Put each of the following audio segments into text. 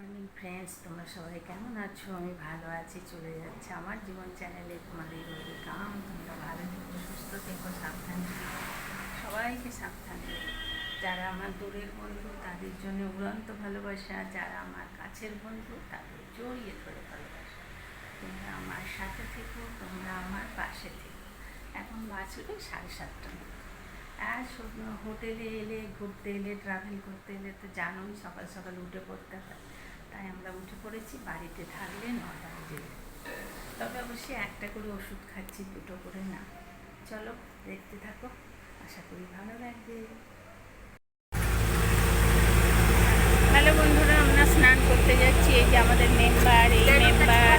Morning friends তোমরা সবাই কেমন আছো? আমি ভালো আছি, চলে যাচ্ছে আমার জীবন চ্যানেলে তোমাদের ওয়েলকাম তোমরা ভালো থেকো, সুস্থ থেকো, সাবধানে সবাইকে সাবধানে যারা আমার দূরের বন্ধু, তাদের জন্য উড়ন্ত ভালোবাসা। যারা আমার কাছের বন্ধু, তাদের জড়িয়ে ধরে ভালোবাসা। তোমরা আমার সাথে থেকো, তোমরা আমার পাশে থেকো। এখন বাঁচবে সাড়ে সাতটা মতো। আর হোটেলে এলে, ঘুরতে এলে ট্রাভেল করতে এলে তো জানোই, সকাল সকাল উঠে পড়তে হয়। তাই আমরা উঠে পড়েছি, বাড়িতে থাকলে নটা বেজে। তবে অবশ্যই একটা করে ওষুধ খাচ্ছি, দুটো করে না। চলো, দেখতে থাকো, আশা করি ভালো লাগবে। হ্যালো বন্ধুরা, আমরা স্নান করতে যাচ্ছি এই যে আমাদের মেম্বার এই মেম্বার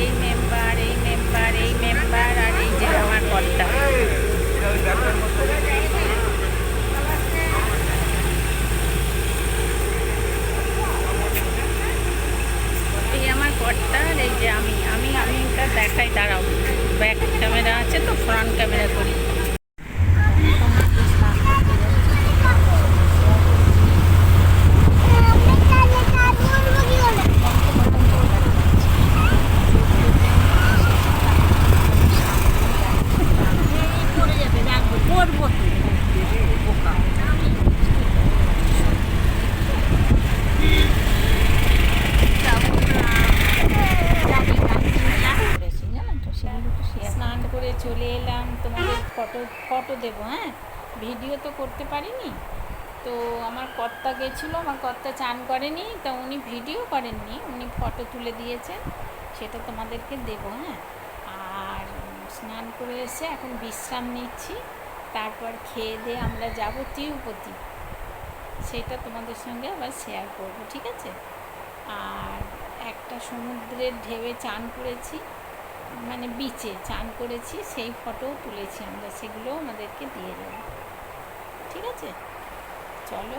এই মেম্বার এই মেম্বার এই মেম্বার আর এই যে আমার কর্তা এই আমার কর্তা আর এই যে আমি আমি আমি এটা দেখাই দাঁড়াও ব্যাক ক্যামেরা ফ্রন্ট ক্যামেরা করি স্নান করে চলে এলাম। তোমাদের ফটো ফটো দেবো হ্যাঁ? ভিডিও তো করতে পারিনি। তো আমার কর্তা গেছিল, আমার কর্তা চান করেনি, তা উনি ভিডিও করেননি, উনি ফটো তুলে দিয়েছেন, সেটা তোমাদেরকে দেবো হ্যাঁ? আর স্নান করে এসে এখন বিশ্রাম নিচ্ছি, তারপর খেয়ে দিয়ে আমরা যাব তিরুপতি। সেটা তোমাদের সঙ্গে আবার শেয়ার করব, ঠিক আছে? আর একটা সমুদ্রের ঢেউয়ে চান করেছি। মানে বিচে চান করেছি, সেই ফটোও তুলেছি আমরা, সেগুলোও আমাদেরকে দিয়ে দেবো। ঠিক আছে? চলো।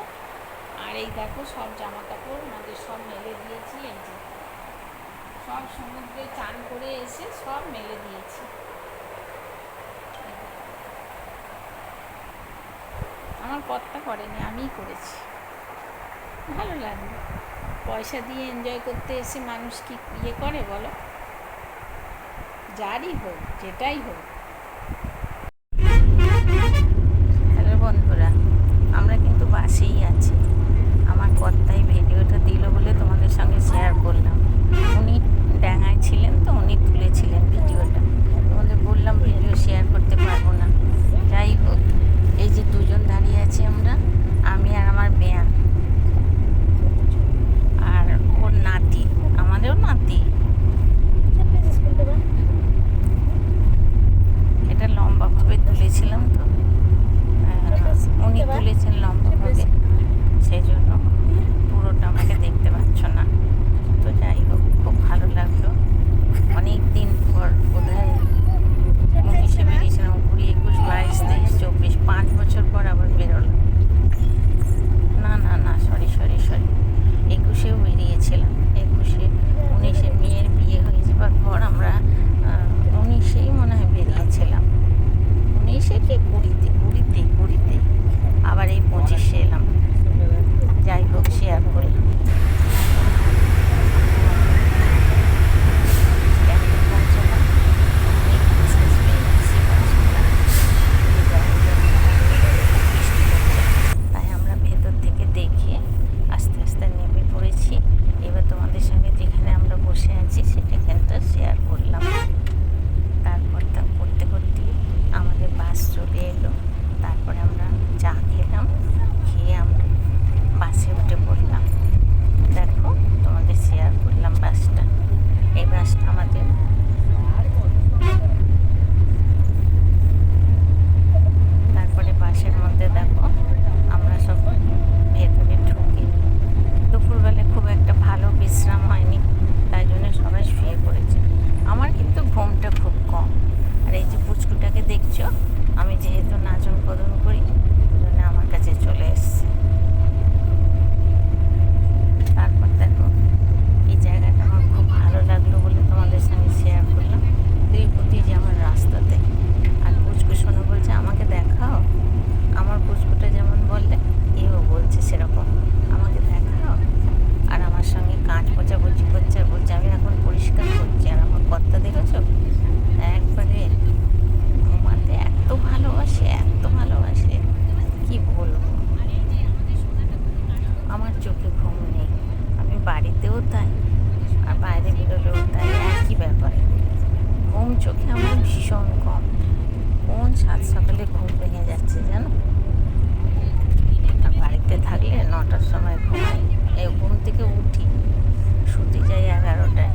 আর এই দেখো সব জামা কাপড় আমাদের সব মেলে দিয়েছি, এই যে। সব সমুদ্রে চান করে এসে সব মেলে দিয়েছি। আমার কর্তা করেনি, আমিই করেছি। ভালো লাগে পয়সা দিয়ে এনজয় করতে এসে মানুষ কি ইয়ে করে বলো? যারই হোক যেটাই হোক। চোখে আমার ভীষণ কম কোন সাত সকালে ঘুম ভেঙে যাচ্ছে যেন বাড়িতে থাকলে নটার সময় ঘুমাই। এই ঘুম থেকে উঠি। শুতে যাই এগারোটায়।